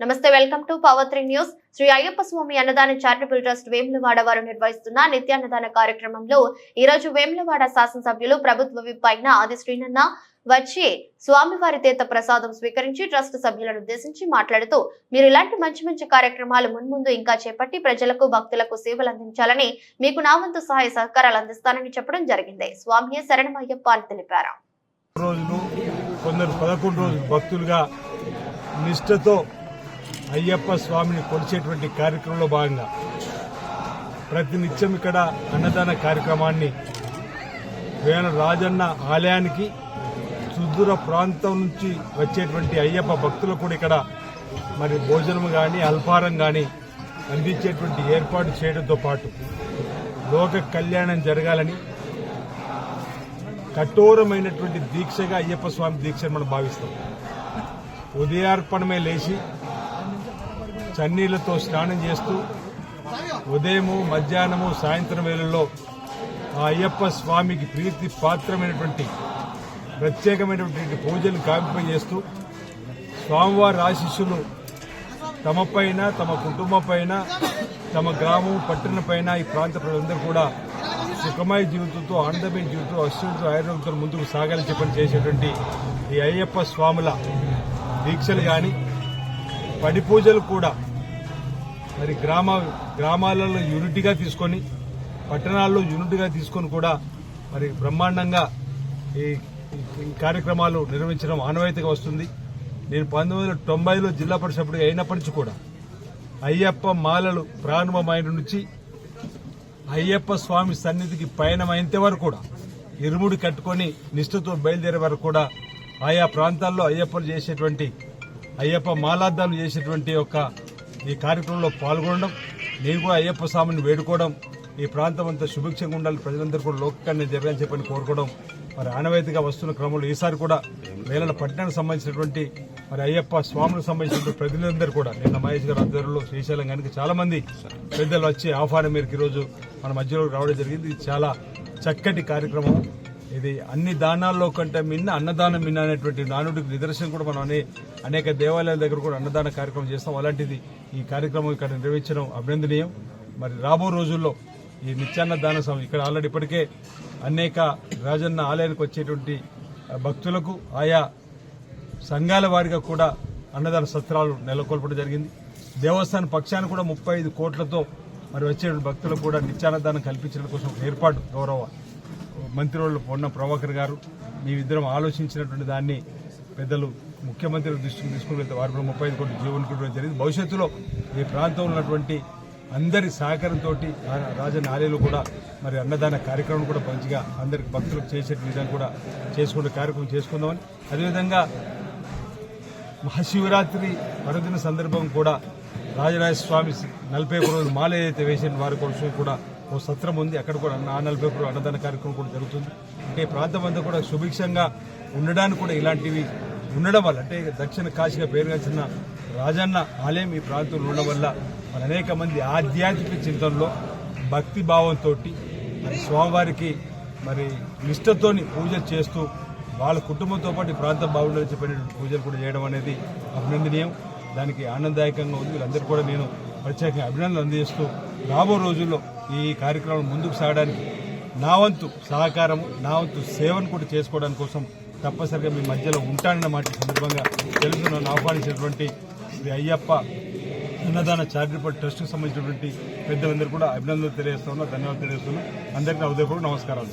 నమస్తే welcome to power three news. Shri Ayyappa Swami అన్నదాన charitable trust Vemulawada వారు నిర్వహిస్తున్న నిత్యాన్నదాన కార్యక్రమంలో ఈ రోజు వేములవాడ శాసనసభ్యులు ప్రభుత్వ విప్ అయిన ఆది శ్రీనన్న వచ్చి స్వామివారి తీర్థ ప్రసాదం స్వీకరించి ట్రస్ట్ సభ్యులను ఉద్దేశించి మాట్లాడుతూ మీరు ఇలాంటి మంచి మంచి కార్యక్రమాలు మున్ముందు ఇంకా చేపట్టి ప్రజలకు భక్తులకు సేవలు అందించాలని మీకు నా వంతు సహాయ సహకారాలు అందిస్తానని చెప్పడం జరిగింది. స్వామియే శరణమయ్యప్ప అని తెలిపారు. రోజులు కొందరు పదకొండు రోజులు భక్తులుగా నిష్ఠతో అయ్యప్ప స్వామిని కొలిచేటువంటి కార్యక్రమంలో భాగంగా ప్రతినిత్యం ఇక్కడ అన్నదాన కార్యక్రమాన్ని వేల రాజన్న ఆలయానికి సుదూర ప్రాంతం నుంచి వచ్చేటువంటి అయ్యప్ప భక్తులు కూడా ఇక్కడ మరి భోజనం కానీ అల్పారం కానీ అందించేటువంటి ఏర్పాటు చేయడంతో పాటు లోక కళ్యాణం జరగాలని కఠోరమైనటువంటి దీక్షగా అయ్యప్ప స్వామి దీక్షను మనం భావిస్తాం. ఉదయార్పణమే లేచి చన్నీళ్ళతో స్నానం చేస్తూ ఉదయము మధ్యాహ్నము సాయంత్రం వేళల్లో ఆ అయ్యప్ప స్వామికి ప్రీతి పాత్రమైనటువంటి ప్రత్యేకమైనటువంటి పూజలు కావింపజేస్తూ స్వామివారి ఆశీస్సులు తమపైన తమ కుటుంబపైన తమ గ్రామం పట్టణ పైన ఈ ప్రాంత ప్రజలందరూ కూడా సుఖమయ జీవితంతో ఆనందమైన జీవితంతో అశ్వంతో ఆయుర్వేదంతో ముందుకు సాగాలని చెప్పని చేసేటువంటి ఈ అయ్యప్ప స్వాముల దీక్షలు కానీ పడి పూజలు కూడా మరి గ్రామ గ్రామాలలో యూనిట్గా తీసుకొని పట్టణాల్లో యూనిట్గా తీసుకొని కూడా మరి బ్రహ్మాండంగా ఈ కార్యక్రమాలు నిర్వహించడం ఆనవాయితీగా వస్తుంది. నేను పంతొమ్మిది వందల తొంభైలో జిల్లా పరిషత్గా అయినప్పటి నుంచి కూడా అయ్యప్ప మాలలు ప్రారంభమైన నుంచి అయ్యప్ప స్వామి సన్నిధికి పయనమైనంత వరకు కూడా ఇరుముడి కట్టుకొని నిష్ఠతో బయలుదేరే వరకు కూడా ఆయా ప్రాంతాల్లో అయ్యప్పలు చేసేటువంటి అయ్యప్ప మాలాద్దాలు చేసేటువంటి యొక్క ఈ కార్యక్రమంలో పాల్గొనడం నేను కూడా అయ్యప్ప స్వామిని వేడుకోవడం ఈ ప్రాంతం అంతా సుభిక్షంగా ఉండాలి ప్రజలందరూ కూడా లోకాన్ని జరగాలని చెప్పని కోరుకోవడం మరి ఆనవాయితీగా వస్తున్న క్రమంలో ఈసారి కూడా వేలల పట్టణానికి సంబంధించినటువంటి మరి అయ్యప్ప స్వాములకు సంబంధించినటువంటి ప్రజలందరూ కూడా నిన్న మహేష్ గారు ఆధ్వర్యంలో శ్రీశైలం కనుక చాలా మంది పెద్దలు వచ్చి ఆహ్వానం మేరకు ఈరోజు మన మధ్యలో రావడం జరిగింది. ఇది చాలా చక్కటి కార్యక్రమం. ఇది అన్ని దానాల్లో కంటే మిన్న అన్నదానం మిన్న అనేటువంటి నానుడికి నిదర్శనం కూడా మనం అనే అనేక దేవాలయాల దగ్గర కూడా అన్నదాన కార్యక్రమం చేస్తాం. అలాంటిది ఈ కార్యక్రమం ఇక్కడ నిర్వహించడం అభినందనీయం. మరి రాబో రోజుల్లో ఈ నిత్యాన్న దాన సమయం ఇక్కడ ఆల్రెడీ ఇప్పటికే అనేక రాజన్న ఆలయానికి వచ్చేటువంటి భక్తులకు ఆయా సంఘాల వారిగా కూడా అన్నదాన సత్రాలు నెలకొల్పడం జరిగింది. దేవస్థానం పక్షాన్ని కూడా ముప్పై ఐదు కోట్లతో మరి వచ్చే భక్తులకు కూడా నిత్యాన్నదానం కల్పించడం కోసం ఏర్పాటు గౌరవ మంత్రివర్యులు పొన్న ప్రభాకర్ గారు మేమిద్దరం ఆలోచించినటువంటి దాన్ని పెద్దలు ముఖ్యమంత్రి దృష్టికి తీసుకుని వెళ్తే వారు కూడా ముప్పై ఐదు కోట్ల జీవన్ కూడా జరిగింది. భవిష్యత్తులో ఈ ప్రాంతంలో ఉన్నటువంటి అందరి సహకారంతో రాజన్న ఆలయంలో కూడా మరి అన్నదాన కార్యక్రమం కూడా మంచిగా అందరికి భక్తులకు చేసే విధంగా కూడా చేసుకునే కార్యక్రమం చేసుకుందామని. అదేవిధంగా మహాశివరాత్రి పర్వదిన సందర్భం కూడా రాజరాజ స్వామి నలభై ఒక రోజులు మాల ఏదైతే వేసిన వారి కోసం కూడా ఓ సత్రం ఉంది. అక్కడ కూడా అన్న- నలభై ఒకరు అన్నదాన కార్యక్రమం కూడా జరుగుతుంది. అంటే ప్రాంతం అంతా కూడా సుభిక్షంగా ఉండడానికి కూడా ఇలాంటివి ఉండడం వల్ల అంటే దక్షిణ కాశీగా పేరుగాల్సిన రాజన్న ఆలయం ఈ ప్రాంతంలో ఉండడం వల్ల మరి అనేక మంది ఆధ్యాత్మిక చింతనలో భక్తి భావంతో మరి స్వామివారికి మరి నిష్టతోని పూజలు చేస్తూ వాళ్ళ కుటుంబంతో పాటు ఈ ప్రాంతం బాగుండాలని చెప్పినటువంటి పూజలు కూడా చేయడం అనేది అభినందనీయం. దానికి ఆనందదాయకంగా ఉంది. వీళ్ళందరూ కూడా నేను ప్రత్యేకంగా అభినందనలు అందజేస్తూ రాబో రోజుల్లో ఈ కార్యక్రమం ముందుకు సాగడానికి నా వంతు సహకారం నా వంతు సేవను కూడా చేసుకోవడానికి కోసం తప్పనిసరిగా మీ మధ్యలో ఉంటానన్న మాట సందర్భంగా తెలుసు నన్ను ఆహ్వానించినటువంటి శ్రీ అయ్యప్ప అన్నదాన చారిటబుల్ ట్రస్ట్కి సంబంధించినటువంటి పెద్దలందరూ కూడా అభినందనలు తెలియజేస్తున్నా ధన్యవాదాలు తెలియజేస్తున్నా. అందరికీ నా ఉదయపూర్వక నమస్కారాలు